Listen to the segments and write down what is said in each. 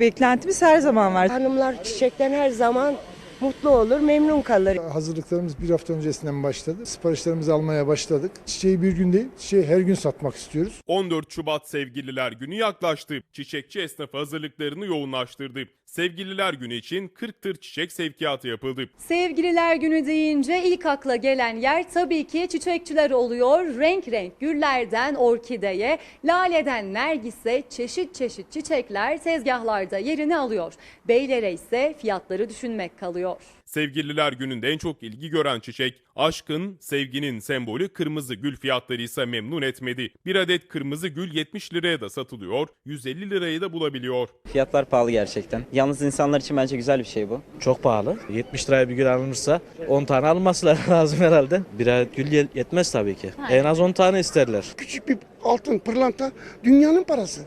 Beklentimiz her zaman var. Hanımlar çiçekten her zaman mutlu olur, memnun kalır. Hazırlıklarımız bir hafta öncesinden başladı. Siparişlerimizi almaya başladık. Çiçeği bir gün değil, çiçeği her gün satmak istiyoruz. 14 Şubat Sevgililer Günü yaklaştı. Çiçekçi esnafı hazırlıklarını yoğunlaştırdı. Sevgililer Günü için 40 tır çiçek sevkiyatı yapıldı. Sevgililer günü deyince ilk akla gelen yer tabii ki çiçekçiler oluyor. Renk renk güllerden orkideye, laleden nergise çeşit çeşit çiçekler tezgahlarda yerini alıyor. Beylere ise fiyatları düşünmek kalıyor. Sevgililer Günü'nde en çok ilgi gören çiçek, aşkın, sevginin sembolü kırmızı gül fiyatları ise memnun etmedi. Bir adet kırmızı gül 70 liraya da satılıyor, 150 lirayı da bulabiliyor. Fiyatlar pahalı gerçekten. Yalnız insanlar için bence güzel bir şey bu. Çok pahalı. 70 liraya bir gül alınırsa 10 tane alınması lazım herhalde. Bir adet gül ye- yetmez tabii ki. En az 10 tane isterler. Küçük bir altın pırlanta dünyanın parası.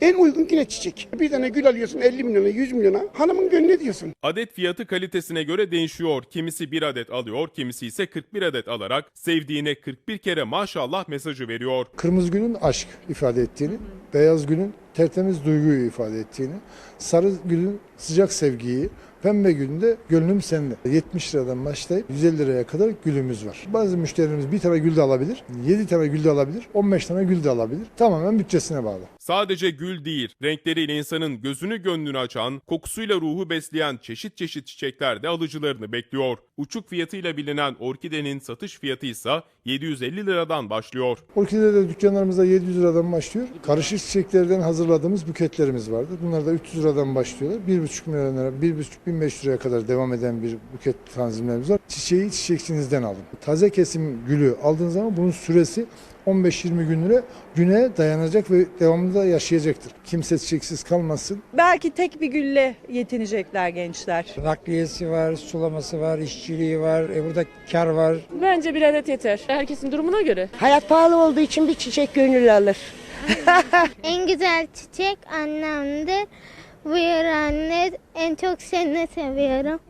En uygun yine çiçek. Bir tane gül alıyorsun 50 milyona 100 milyona. Hanımın gönlü diyorsun. Adet fiyatı kalitesine göre değişiyor. Kimisi 1 adet alıyor, kimisi ise 41 adet alarak sevdiğine 41 kere maşallah mesajı veriyor. Kırmızı gülün aşk ifade ettiğini, beyaz gülün tertemiz duyguyu ifade ettiğini, sarı gülün sıcak sevgiyi, pembe gülün de gönlüm sende. 70 liradan başlayıp 150 liraya kadar gülümüz var. Bazı müşterilerimiz bir tane gül de alabilir, 7 tane gül de alabilir, 15 tane gül de alabilir. Tamamen bütçesine bağlı. Sadece gül değil, renkleriyle insanın gözünü gönlünü açan, kokusuyla ruhu besleyen çeşit çeşit çiçekler de alıcılarını bekliyor. Uçuk fiyatıyla bilinen orkidenin satış fiyatı ise 750 liradan başlıyor. Orkidede dükkanlarımızda 700 liradan başlıyor. Karışık çiçeklerden hazırladığımız buketlerimiz vardı. Bunlar da 300 liradan başlıyorlar. 1,5 milyon lira, 1,5-1,5 liraya kadar devam eden bir buket tanzimlerimiz var. Çiçeği çiçekçinizden alın. Taze kesim gülü aldığınız zaman bunun süresi 15-20 gün lira güne dayanacak ve devamında yaşayacaktır. Kimse çiçeksiz kalmasın. Belki tek bir gülle yetinecekler gençler. Nakliyesi var, sulaması var, işçiliği var, e burada kar var. Bence bir adet yeter. Herkesin durumuna göre. Hayat pahalı olduğu için bir çiçek gönül alır. En güzel çiçek annemdir. Buyur anne, en çok seni seviyorum.